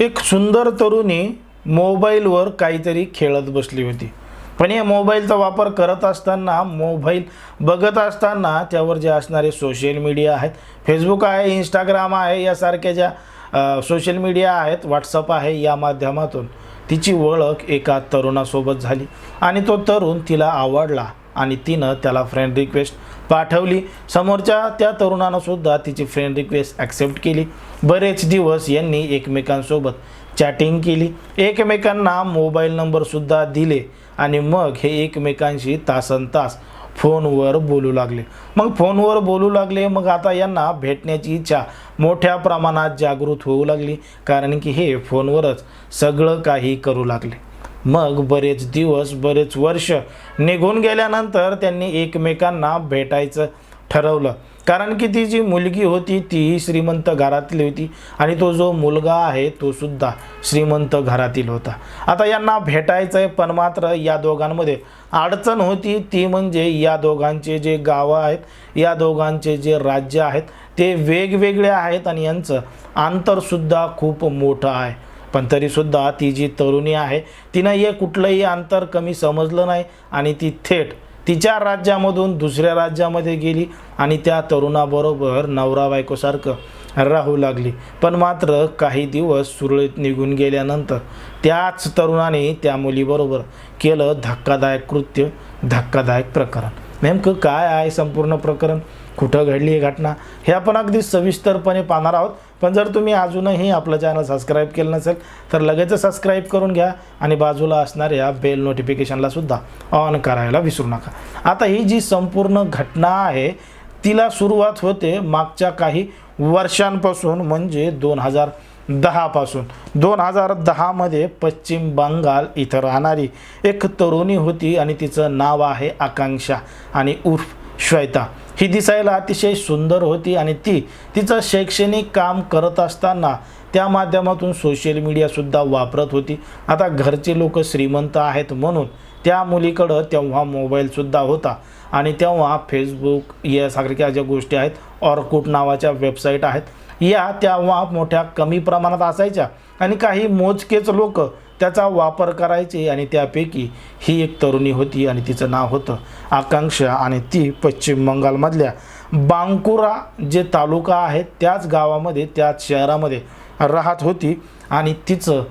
एक सुंदर तरुणी मोबाईलवर काहीतरी खेळत बसली होती. पण या मोबाईलचा वापर करत असताना मोबाईल बघत असताना त्यावर जे असणारे सोशल मीडिया आहेत फेसबुक आहे इंस्टाग्राम आहे यासारख्या ज्या सोशल मीडिया आहेत व्हॉट्सअप आहे या माध्यमातून तिची ओळख एका तरुणासोबत झाली. आणि तो तरुण तिला आवडला. आणि तिनं त्याला फ्रेंड रिक्वेस्ट पाठवली. समोरच्या त्या तरुणानं सुद्धा तिची फ्रेंड रिक्वेस्ट ॲक्सेप्ट केली. बरेच दिवस यांनी एकमेकांसोबत चॅटिंग केली. एकमेकांना मोबाईल नंबरसुद्धा दिले आणि मग हे एकमेकांशी तासन तास फोनवर बोलू लागले. मग फोनवर बोलू लागले मग आता यांना भेटण्याची इच्छा मोठ्या प्रमाणात जागृत होऊ लागली. कारण की हे फोनवरच सगळं काही करू लागले. मग बरेच दिवस बरेच वर्ष निघून गेल्यानंतर त्यांनी एकमेकांना भेटायचं ठरवलं. कारण की ती जी मुलगी होती तीही श्रीमंत घरातली होती आणि तो जो मुलगा आहे तो सुद्धा श्रीमंत घरातील होता. आता यांना भेटायचं आहे पण मात्र या दोघांमध्ये अडचण होती. ती म्हणजे या दोघांचे जे गावं आहेत या दोघांचे जे राज्य आहेत ते वेगवेगळे आहेत आणि यांचं अंतरसुद्धा खूप मोठं आहे. पण तरीसुद्धा ती जी तरुणी आहे तिनं हे कुठलंही अंतर कमी समजलं नाही आणि ती थेट तिच्या राज्यामधून दुसऱ्या राज्यामध्ये गेली आणि त्या तरुणाबरोबर नवरा बायकोसारखं राहू लागली. पण मात्र काही दिवस सुरळीत निघून गेल्यानंतर त्याच तरुणाने त्या मुलीबरोबर केलं धक्कादायक कृत्य धक्कादायक प्रकरण. नेमकं काय आहे संपूर्ण प्रकरण? कुठं घडली ही घटना? हे आपण अगदी सविस्तरपणे पाहणार आहोत. पण जर तुम्ही अजूनही आपलं चॅनल सबस्क्राईब केलं नसेल तर लगेच सबस्क्राईब करून घ्या आणि बाजूला असणाऱ्या बेल नोटिफिकेशनला सुद्धा ऑन करायला विसरू नका. आता ही जी संपूर्ण घटना आहे तिला सुरुवात होते मागच्या काही वर्षांपासून म्हणजे दोन हजार दहापासून. दोन हजार दहामध्ये पश्चिम बंगाल इथं राहणारी एक तरुणी होती आणि तिचं नाव आहे आकांक्षा आणि उर्फ श्वेता. ही दिसायला अतिशय सुंदर होती आणि ती तिचं शैक्षणिक काम करत असताना त्या माध्यमातून सोशल मीडियासुद्धा वापरत होती. आता घरचे लोक श्रीमंत आहेत म्हणून त्या मुलीकडं तेव्हा मोबाईलसुद्धा होता. आणि तेव्हा फेसबुक यासारख्या ज्या गोष्टी आहेत ऑर्कुट नावाच्या वेबसाईट आहेत या तेव्हा मोठ्या कमी प्रमाणात असायच्या. आणि काही मोजकेच लोक त्याचा वापर करायचे आणि त्यापैकी ही एक तरुणी होती आणि तिचं नाव होतं आकांक्षा आणि ती पश्चिम बंगालमधल्या बांकुरा जे तालुका आहे त्याच गावामध्ये त्याच शहरामध्ये राहत होती. आणि तिचं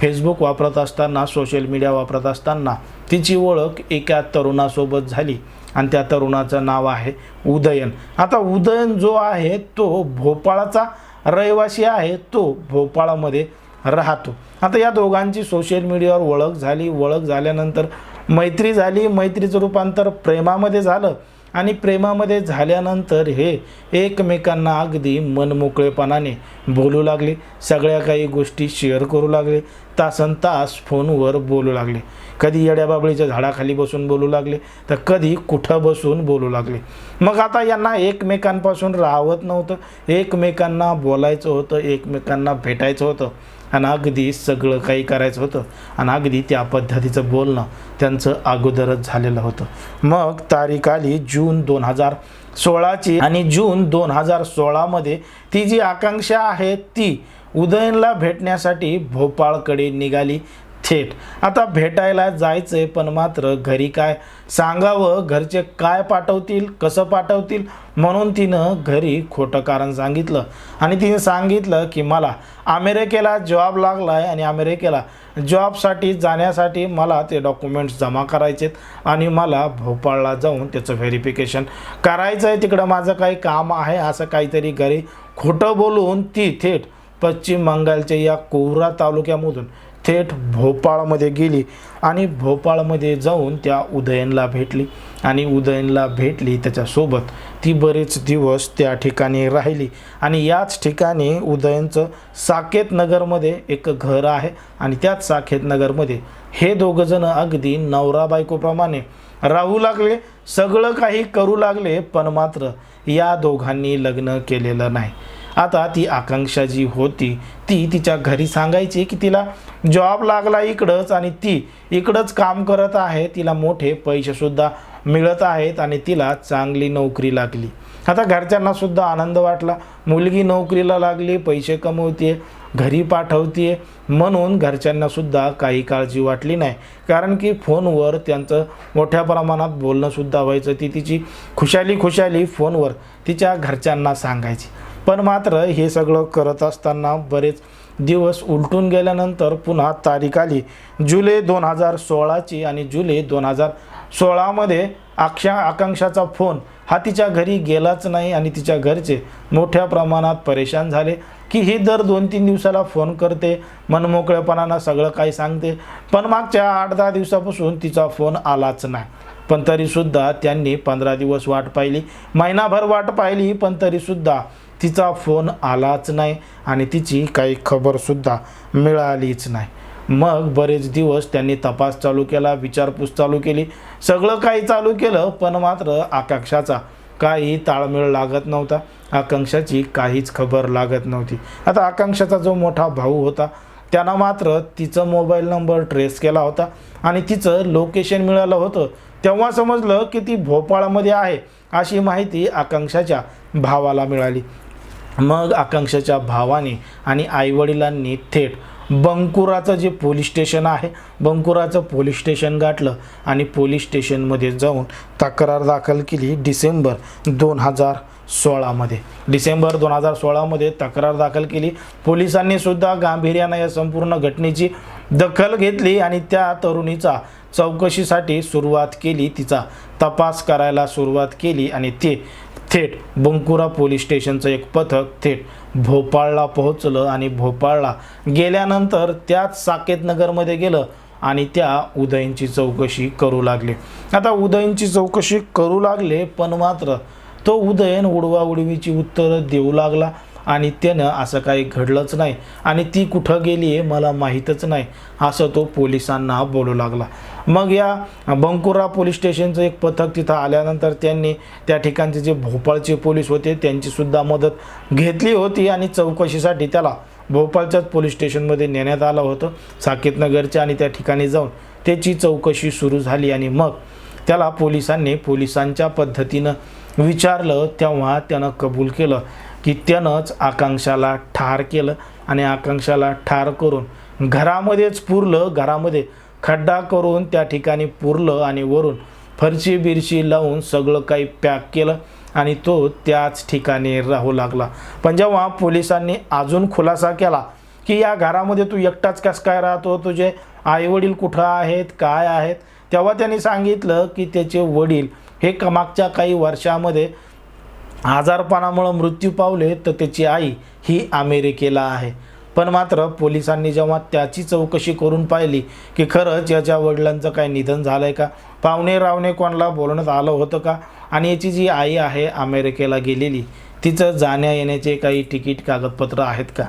फेसबुक वापरत असताना सोशल मीडिया वापरत असताना तिची ओळख एका तरुणासोबत झाली. आणि त्या तरुणाचं नाव आहे उदयन. आता उदयन जो आहे तो भोपाळाचा रहिवासी आहे. तो भोपाळामध्ये राहतो. आता या दोघांची सोशल मीडियावर ओळख झाली. ओळख झाल्यानंतर मैत्री झाली. मैत्रीचं रूपांतर प्रेमामध्ये झालं आणि प्रेमामध्ये झाल्यानंतर हे एकमेकांना अगदी मनमोकळेपणाने बोलू लागले. सगळ्या काही गोष्टी शेअर करू लागले. तासन तास फोनवर बोलू लागले. कधी येड्याबाबळीच्या झाडाखाली बसून बोलू लागले तर कधी कुठं बसून बोलू लागले. मग आता यांना एकमेकांपासून राहत नव्हतं. एकमेकांना बोलायचं होतं. एकमेकांना भेटायचं होतं. आणि अगदी सगळं काही करायचं होतं. आणि अगदी त्या पद्धतीचं बोलणं त्यांचं अगोदरच झालेलं होतं. मग तारीख आली जून दोन हजार सोळाची आणि जून दोन हजार सोळामध्ये ती जी आकांक्षा आहे ती उदयनला भेटण्यासाठी भोपाळकडे निघाली. थेट. आता भेटायला जायचं आहे पण मात्र घरी काय सांगावं घरचे काय पाठवतील कसं पाठवतील म्हणून तिनं घरी खोटं कारण सांगितलं. आणि तिने सांगितलं की मला अमेरिकेला जॉब लागला आहे आणि अमेरिकेला जॉबसाठी जाण्यासाठी मला ते डॉक्युमेंट्स जमा करायचे आणि मला भोपाळला जाऊन त्याचं व्हेरिफिकेशन करायचं आहे तिकडं माझं काही काम आहे असं काहीतरी घरी खोटं बोलून ती थेट पश्चिम बंगालच्या या कोवरा तालुक्यामधून थेट भोपाळमध्ये गेली आणि भोपाळमध्ये जाऊन त्या उदयनला भेटली. आणि उदयनला भेटली त्याच्यासोबत. ती बरेच दिवस त्या ठिकाणी राहिली. आणि याच ठिकाणी उदयनचं साकेत नगरमध्ये एक घर आहे. आणि त्याच साकेत नगरमध्ये हे दोघंजणं अगदी नवरा बायकोप्रमाणे राहू लागले. सगळं काही करू लागले पण मात्र या दोघांनी लग्न केलेलं नाही. आता ती आकांक्षा जी होती ती तिच्या घरी सांगायची की तिला जॉब लागला इकडंच आणि ती इकडंच काम करत आहे तिला मोठे पैसेसुद्धा मिळत आहेत आणि तिला चांगली नोकरी लागली. आता घरच्यांना सुद्धा आनंद वाटला. मुलगी नोकरीला लागली पैसे कमवते घरी पाठवते म्हणून घरच्यांना सुद्धा काही काळजी वाटली नाही. कारण की फोनवर त्यांचं मोठ्या प्रमाणात बोलणंसुद्धा व्हायचं. ती तिची खुशाली खुशाली फोनवर तिच्या घरच्यांना सांगायची. पण मात्र हे सगळं करत असताना बरेच दिवस उलटून गेल्यानंतर पुन्हा तारीख आली. जुलै दोन हजार सोळाची आणि जुलै दोन हजार सोळामध्ये आक्षा आकांक्षाचा फोन हा तिच्या घरी गेलाच नाही आणि तिच्या घरचे मोठ्या प्रमाणात परेशान झाले की ही दर दोन तीन दिवसाला फोन करते मनमोकळेपणानं सगळं काही सांगते पण मागच्या आठ दहा दिवसापासून तिचा फोन आलाच नाही. पण तरीसुद्धा त्यांनी पंधरा दिवस वाट पाहिली. महिनाभर वाट पाहिली पण तरीसुद्धा तिचा फोन आलाच नाही आणि तिची काही खबरसुद्धा मिळालीच नाही. मग बरेच दिवस त्यांनी तपास चालू केला विचारपूस चालू केली. सगळं काही चालू केलं पण मात्र आकांक्षाचा काही ताळमेळ लागत नव्हता. आकांक्षाची काहीच खबर लागत नव्हती. आता आकांक्षाचा जो मोठा भाऊ होता त्यानं मात्र तिचं मोबाईल नंबर ट्रेस केला होता आणि तिचं लोकेशन मिळालं होतं. तेव्हा समजलं की ती भोपाळमध्ये आहे अशी माहिती आकांक्षाच्या भावाला मिळाली. मग आकांक्षाच्या भावाने आणि आईवडिलांनी थेट बंकुराचं जे पोलीस स्टेशन आहे बंकुराचं पोलीस स्टेशन गाठलं आणि पोलीस स्टेशनमध्ये जाऊन तक्रार दाखल केली डिसेंबर दोन हजार सोळामध्ये. डिसेंबर दोन हजार सोळामध्ये तक्रार दाखल केली. पोलिसांनी सुद्धा गांभीर्यानं या संपूर्ण घटनेची दखल घेतली आणि त्या तरुणीचा चौकशीसाठी सुरुवात केली. तिचा तपास करायला सुरुवात केली आणि ते थेट बंकुरा पोलीस स्टेशनचं एक पथक थेट भोपाळला पोहोचलं आणि भोपाळला गेल्यानंतर त्याच साकेतनगरमध्ये गेलं आणि त्या उदयनची चौकशी करू लागले. आता उदयनची चौकशी करू लागले पण मात्र तो उदयन उडवा उडवीची उत्तरं देऊ लागला. आणि त्यानं असं काही घडलंच नाही. आणि ती कुठं गेली आहे मला माहीतच नाही. असं तो पोलिसांना बोलू लागला. मग या बंकुरा पोलीस स्टेशनचं एक पथक तिथं आल्यानंतर त्यांनी त्या ठिकाणचे जे भोपाळचे पोलीस होते त्यांचीसुद्धा मदत घेतली होती आणि चौकशीसाठी त्याला भोपाळच्याच पोलीस स्टेशनमध्ये नेण्यात आलं होतं साकेतनगरच्या आणि त्या ठिकाणी जाऊन. त्याची चौकशी सुरू झाली आणि मग त्याला पोलिसांनी पोलिसांच्या पद्धतीनं विचारलं तेव्हा त्यानं कबूल केलं. की त्यानंच आकांक्षाला ठार केलं आणि आकांक्षाला ठार करून घरामध्येच पुरलं घरामध्ये खड्डा करून त्या ठिकाणी पुरलं आणि वरून फरशी बिरशी लावून सगळं काही पॅक केलं आणि तो त्याच ठिकाणी राहू लागला. पण जेव्हा पोलिसांनी अजून खुलासा केला की या घरामध्ये तू एकटाच कस काय राहतो तुझे आईवडील कुठं आहेत काय आहेत तेव्हा त्यांनी सांगितलं की त्याचे वडील हे कमागच्या मागच्या काही वर्षामध्ये आजारपणामुळं मृत्यू पावले तर त्याची आई ही अमेरिकेला आहे. पण मात्र पोलिसांनी जेव्हा त्याची चौकशी करून पाहिली की खरंच याच्या वडिलांचं काय निधन झालं आहे का? पाहुणे रावणे कोणाला बोलण्यात आलं होतं का? आणि याची जी आई आहे अमेरिकेला गेलेली तिचं जाण्या येण्याचे काही तिकीट कागदपत्र आहेत का?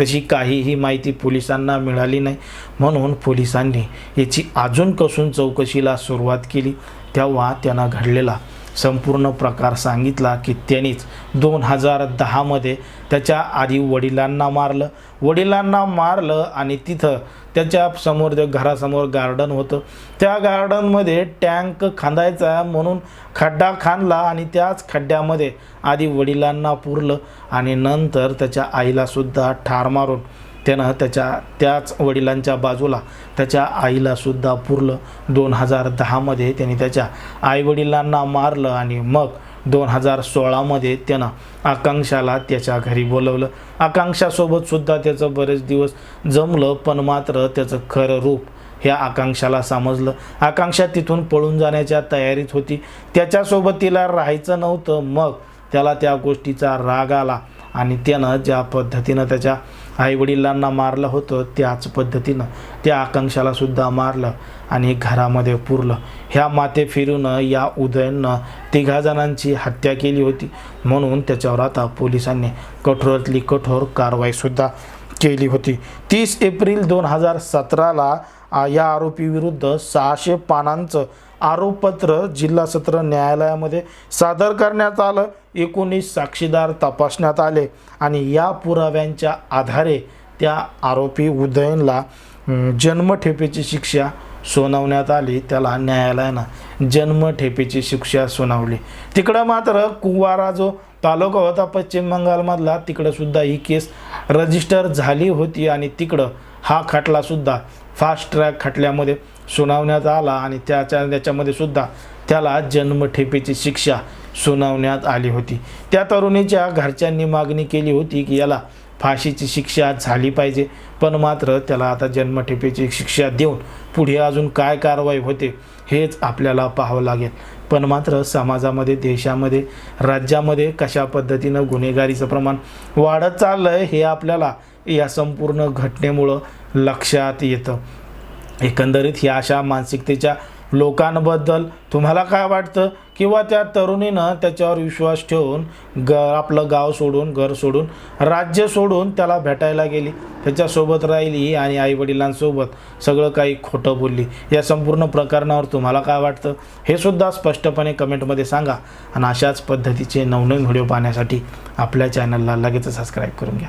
तशी काहीही माहिती पोलिसांना मिळाली नाही. म्हणून पोलिसांनी याची अजून कसून चौकशीला सुरुवात केली. तेव्हा त्यांना घडलेला संपूर्ण प्रकार सांगितला की त्यांनीच दोन हजार दहामध्ये त्याच्या आधी वडिलांना मारलं. वडिलांना मारलं आणि तिथं त्याच्यासमोर जे घरासमोर गार्डन होतं. त्या गार्डनमध्ये टँक खांदायचा म्हणून खड्डा खांदला आणि त्याच खड्ड्यामध्ये आधी वडिलांना पुरलं आणि नंतर त्याच्या आईलासुद्धा ठार मारून त्यानं त्याच्या त्याच वडिलांच्या बाजूला त्याच्या आईलासुद्धा पुरलं. दोन हजार दहामध्ये त्याने त्याच्या आईवडिलांना मारलं आणि मग दोन हजार सोळामध्ये त्यानं आकांक्षाला त्याच्या घरी बोलवलं. आकांक्षासोबतसुद्धा त्याचं बरेच दिवस जमलं पण मात्र त्याचं खरं रूप ह्या आकांक्षाला समजलं. आकांक्षा तिथून पळून जाण्याच्या तयारीत होती. त्याच्यासोबत तिला राहायचं नव्हतं. मग त्याला त्या गोष्टीचा राग आला आणि त्यानं ज्या पद्धतीनं त्याच्या आईवडिलांना मारलं होतं त्याच पद्धतीनं. त्या आकांक्षालासुद्धा मारलं आणि घरामध्ये पुरलं. ह्या माते फिरून या उदयननं तिघा जणांची हत्या केली होती. म्हणून त्याच्यावर आता पोलिसांनी कठोरातली कठोर कारवाईसुद्धा केली होती. तीस एप्रिल दोन हजार सतराला या आरोपीविरुद्ध सहाशे पानांचं आरोपपत्र जिल्हा सत्र न्यायालयामध्ये सादर करण्यात आलं. एकोणीस साक्षीदार तपासण्यात आले आणि या पुराव्यांच्या आधारे त्या आरोपी उदयनला जन्मठेपेची शिक्षा सुनावण्यात आली. त्याला न्यायालयानं जन्मठेपेची शिक्षा सुनावली. तिकडं मात्र कुवारा जो तालुका होता पश्चिम बंगालमधला तिकडंसुद्धा ही केस रजिस्टर झाली होती आणि तिकडं हा खटलासुद्धा फास्ट ट्रॅक खटल्यामध्ये सुनावण्यात आला आणि त्याच्या त्याच्यामध्ये सुद्धा त्याला जन्मठेपेची शिक्षा सुनावण्यात आली होती. त्या तरुणीच्या घरच्यांनी मागणी केली होती की याला फाशीची शिक्षा झाली पाहिजे पण मात्र त्याला आता जन्मठेपेची शिक्षा देऊन पुढे अजून काय कारवाई होते हेच आपल्याला पाहावं लागेल. पण मात्र समाजामध्ये देशामध्ये राज्यामध्ये कशा पद्धतीनं गुन्हेगारीचं प्रमाण वाढत चाललं आहे हे आपल्याला या संपूर्ण घटनेमुळं लक्षात येतं. एकंदरीत ह्या अशा मानसिकतेच्या लोकांबद्दल तुम्हाला काय वाटतं? किंवा त्या तरुणीनं त्याच्यावर विश्वास ठेवून ग आपलं गाव सोडून घर सोडून राज्य सोडून त्याला भेटायला गेली. त्याच्यासोबत राहिली आणि आईवडिलांसोबत सगळं काही खोटं बोलली. या संपूर्ण प्रकरणावर तुम्हाला काय वाटतं? हे सुद्धा स्पष्टपणे कमेंटमध्ये सांगा. आणि अशाच पद्धतीचे नवनवीन व्हिडिओ पाहण्यासाठी आपल्या चॅनलला लगेच सबस्क्राईब करून घ्या.